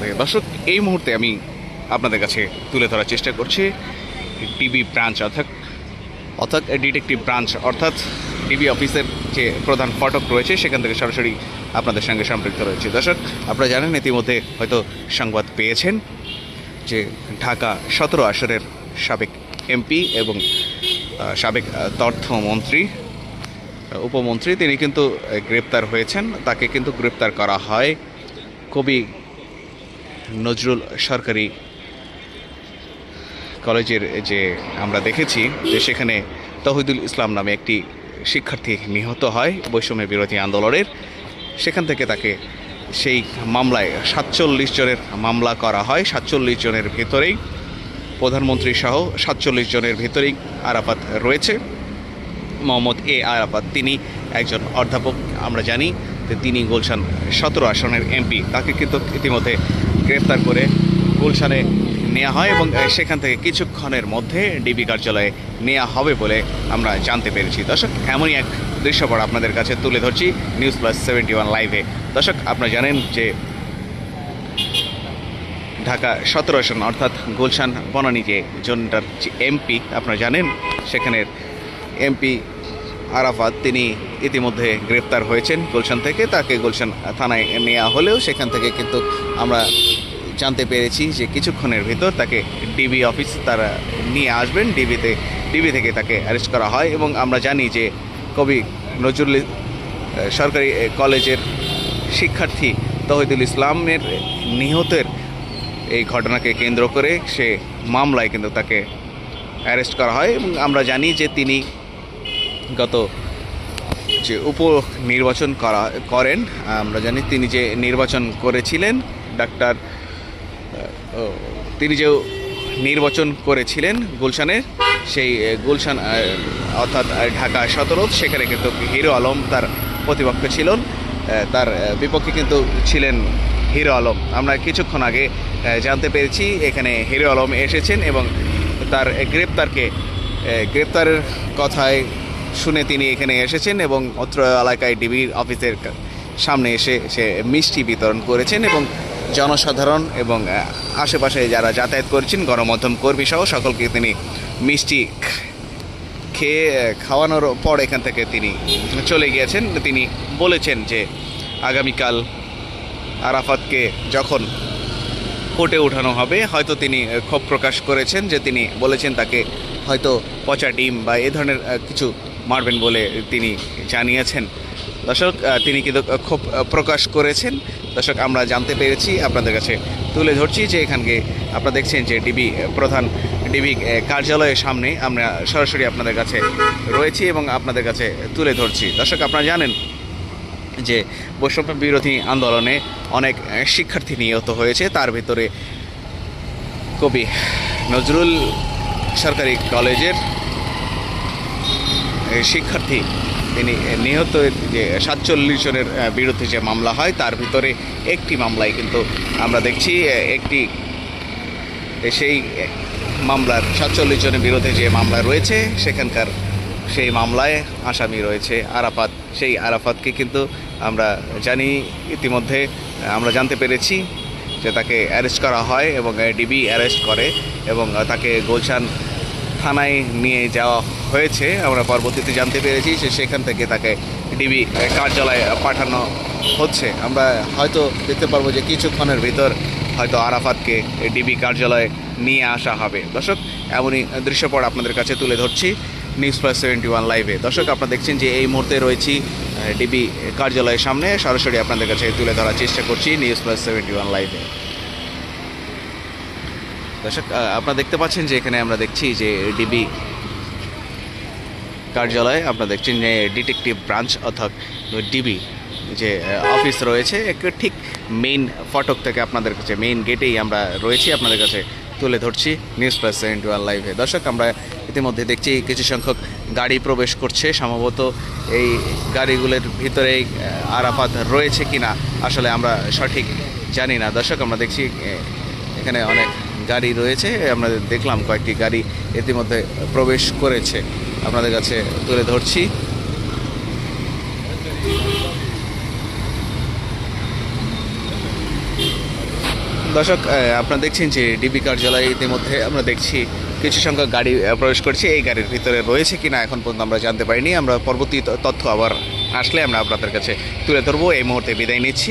থেকে দর্শক, এই মুহূর্তে আমি আপনাদের কাছে তুলে ধরার চেষ্টা করছি ডিবি ব্রাঞ্চ, অর্থাৎ অর্থাৎ ডিটেকটিভ ব্রাঞ্চ, অর্থাৎ ডিবি অফিসের যে প্রধান ফটক রয়েছে, সেখান থেকে সরাসরি আপনাদের সঙ্গে সম্পৃক্ত রয়েছে। দর্শক, আপনারা জানেন ইতিমধ্যে হয়তো সংবাদ পেয়েছেন যে ঢাকা সতেরো আসরের সাবেক এমপি এবং সাবেক তথ্যমন্ত্রী উপমন্ত্রী, তিনি কিন্তু গ্রেপ্তার হয়েছেন। তাকে কিন্তু গ্রেপ্তার করা হয় কবি নজরুল সরকারি কলেজের যে আমরা দেখেছি যে সেখানে তহিদুল ইসলাম নামে একটি শিক্ষার্থী নিহত হয় বৈষম্য বিরোধী আন্দোলনের। সেখান থেকে তাকে সেই মামলায় সাতচল্লিশ জনের মামলা করা হয়। সাতচল্লিশ জনের ভেতরেই প্রধানমন্ত্রী সহ সাতচল্লিশ জনের ভেতরেই আরাফাত রয়েছে। মোহাম্মদ এ আরাফাত, তিনি একজন অধ্যাপক। আমরা জানি তিনি গুলশান সতেরো আসনের এমপি। তাকে কিন্তু ইতিমধ্যে গ্রেপ্তার করে গুলশানে নেওয়া হয় এবং সেখান থেকে কিছুক্ষণের মধ্যে ডিবি কার্যালয়ে নেওয়া হবে বলে আমরা জানতে পেরেছি। দর্শক, এমনই এক দৃশ্যপট আপনাদের কাছে তুলে ধরছি নিউজ প্লাস সেভেন্টি ওয়ান লাইভে। দর্শক, আপনারা জানেন যে ঢাকা সতেরো আসন, অর্থাৎ গুলশান বনানী যে জোনটার যে এমপি, আপনারা জানেন, সেখানের এমপি আরাফাত, তিনি ইতিমধ্যে গ্রেপ্তার হয়েছেন গুলশান থেকে। তাকে গুলশান থানায় নেওয়া হলেও সেখান থেকে কিন্তু আমরা জানতে পেরেছি যে কিছুক্ষণের ভিতর তাকে ডিবি অফিস তারা নিয়ে আসবেন। ডিবিতে, ডিবি থেকে তাকে অ্যারেস্ট করা হয় এবং আমরা জানি যে কবি নজরুল সরকারি কলেজের শিক্ষার্থী তহিদুল ইসলামের নিহতের এই ঘটনাকে কেন্দ্র করে সে মামলায় কিন্তু তাকে অ্যারেস্ট করা হয় এবং আমরা জানি যে তিনি গত যে উপ নির্বাচন করা, করেন, আমরা জানি তিনি যে নির্বাচন করেছিলেন, ডাক্তার তিনি যে নির্বাচন করেছিলেন গুলশানের, সেই গুলশান অর্থাৎ ঢাকা সতেরো সেখানে কিন্তু হিরো আলম তার প্রতিপক্ষ ছিলেন তার বিপক্ষে কিন্তু ছিলেন হিরো আলম। আমরা কিছুক্ষণ আগে জানতে পেরেছি, এখানে হিরো আলম এসেছেন এবং তার গ্রেপ্তারকে গ্রেপ্তারের কথায় শুনে তিনি এখানে এসেছেন এবং অত্র এলাকায় ডিবির অফিসের সামনে এসে সে মিষ্টি বিতরণ করেছেন এবং জনসাধারণ এবং আশেপাশে যারা যাতায়াত করছেন, গণমাধ্যম কর্মী সহ সকলকে তিনি মিষ্টি খেয়ে খাওয়ানোর পর এখান থেকে তিনি চলে গিয়েছেন। তিনি বলেছেন যে আগামীকাল আরাফাতকে যখন কোর্টে ওঠানো হবে, হয়তো তিনি ক্ষোভ প্রকাশ করেছেন যে তিনি বলেছেন তাকে হয়তো পচা ডিম বা এ ধরনের কিছু মারবেন বলে তিনি জানিয়েছেন। দর্শক তিনি কিন্তু ক্ষোভ প্রকাশ করেছেন। দর্শক, আমরা জানতে পেরেছি, আপনাদের কাছে তুলে ধরছি যে এখানকে আপনারা দেখছেন যে ডিবি, প্রধান ডিবি কার্যালয়ের সামনে আমরা সরাসরি আপনাদের কাছে রয়েছি এবং আপনাদের কাছে তুলে ধরছি। দর্শক, আপনারা জানেন যে বৈষম্য বিরোধী আন্দোলনে অনেক শিক্ষার্থী নিহত হয়েছে। তার ভিতরে কবি নজরুল সরকারি কলেজের শিক্ষার্থী তিনি নিহত যে সাতচল্লিশ জনের বিরুদ্ধে যে মামলা হয়, তার ভিতরে একটি মামলায় কিন্তু আমরা দেখছি একটি সেই মামলার সাতচল্লিশ জনের বিরুদ্ধে যে মামলা রয়েছে, সেখানকার সেই মামলায় আসামি রয়েছে আরাফাত। সেই আরাফাতকে কিন্তু আমরা জানি, ইতিমধ্যে আমরা জানতে পেরেছি যে তাকে অ্যারেস্ট করা হয় এবং ডিবি অ্যারেস্ট করে এবং তাকে গুলশান থানায় নিয়ে যাওয়া হয়েছে, আমরা পরবর্তীতে জানতে পেরেছি যে সেখান থেকে তাকে ডিবি কার্যালয়ে পাঠানো হচ্ছে। আমরা হয়তো দেখতে পারব যে কিছুক্ষণের ভিতর হয়তো আরাফাতকে ডিবি কার্যালয়ে নিয়ে আসা হবে। দর্শক, এমনই দৃশ্যপট আপনাদের কাছে তুলে ধরছি নিউজ প্লাস সেভেন্টি ওয়ান লাইভে। দর্শক, আপনারা দেখছেন যে এই মুহূর্তে রয়েছি ডিবি কার্যালয়ের সামনে। সরাসরি আপনাদের কাছে তুলে ধরার চেষ্টা করছি নিউজ প্লাস সেভেন্টি ওয়ান লাইভে। দর্শক আপনারা দেখতে পাচ্ছেন যে এখানে আমরা দেখছি যে ডিবি কার্যালয়ে আপনারা দেখছেন যে ডিটেকটিভ ব্রাঞ্চ অর্থাৎ ডিবি যে অফিস রয়েছে ঠিক মেইন ফটক থেকে আপনাদের কাছে মেইন গেটেই আমরা রয়েছি আপনাদের কাছে তুলে ধরছি নিউজ প্লাস সেভেন্টি ওয়ান লাইভে দর্শক আমরা ইতিমধ্যে দেখছি কিছু সংখ্যক গাড়ি প্রবেশ করছে সম্ভবত এই গাড়িগুলোর ভিতরেই আহ, আরাফাত রয়েছে কিনা আসলে আমরা সঠিক জানি না। দর্শক আমরা দেখছি এখানে অনেক গাড়ি রয়েছে আমরা দেখলাম কয়েকটি গাড়ি ইতিমধ্যে প্রবেশ করেছে। আপনাদের কাছে তুলে ধরছি। দর্শক আপনারা দেখছেন যে ডিবি কার্যালয়ে ইতিমধ্যে আমরা দেখছি কিছু সংখ্যক গাড়ি প্রবেশ করছে। এই গাড়ির ভিতরে রয়েছে কি না এখন পর্যন্ত আমরা জানতে পারিনি। আমরা পরবর্তী তথ্য আবার আসলে আমরা আপনাদের কাছে তুলে ধরবো। এই মুহূর্তে বিদায় নিচ্ছি।